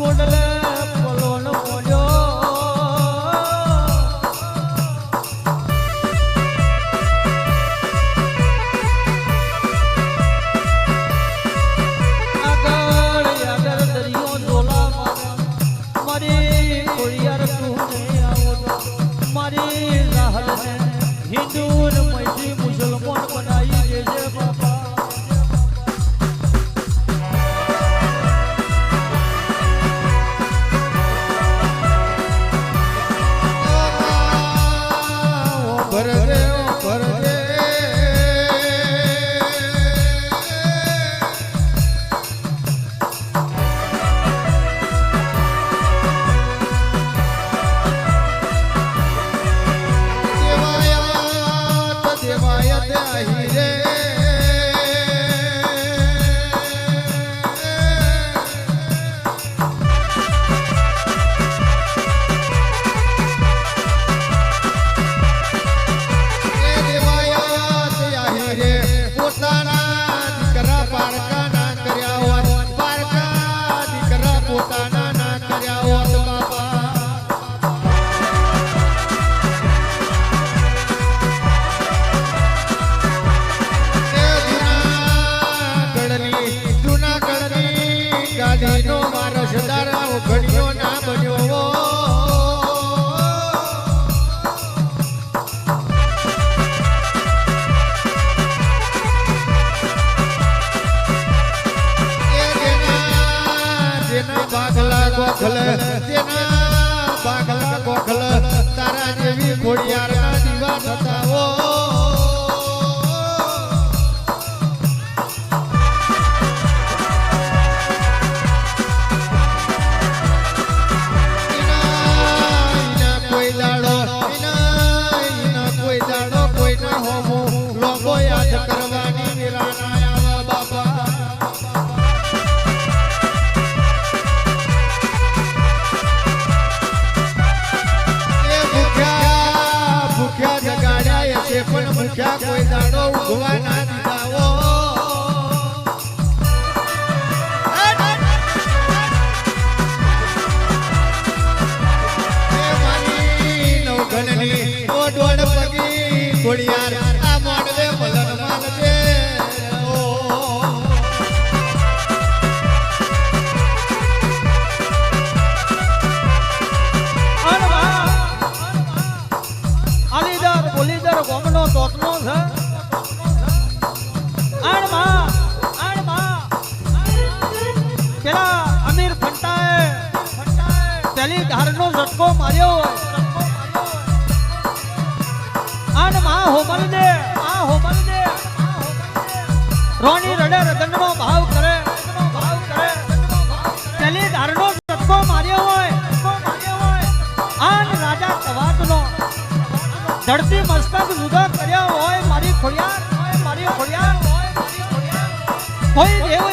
கொடல What are they? Hosanna. તેના બાગલા ગોખલ તેના બાગલા ગોખલ, તારા જેવી ખોડિયારના દીવા થતા કોઈ દાડો કોઈ ના હોવો યાર આ મોડવે મલન માનજે અમીર ફંટાએ તેની ધારનો ઝટકો માર્યો ધરતી મસ્તક જુદા કર્યા હોય, મારી ખોડિયાર હોય, મારી ખોડિયાર હોય, મારી ખોડિયાર કોઈ દેવ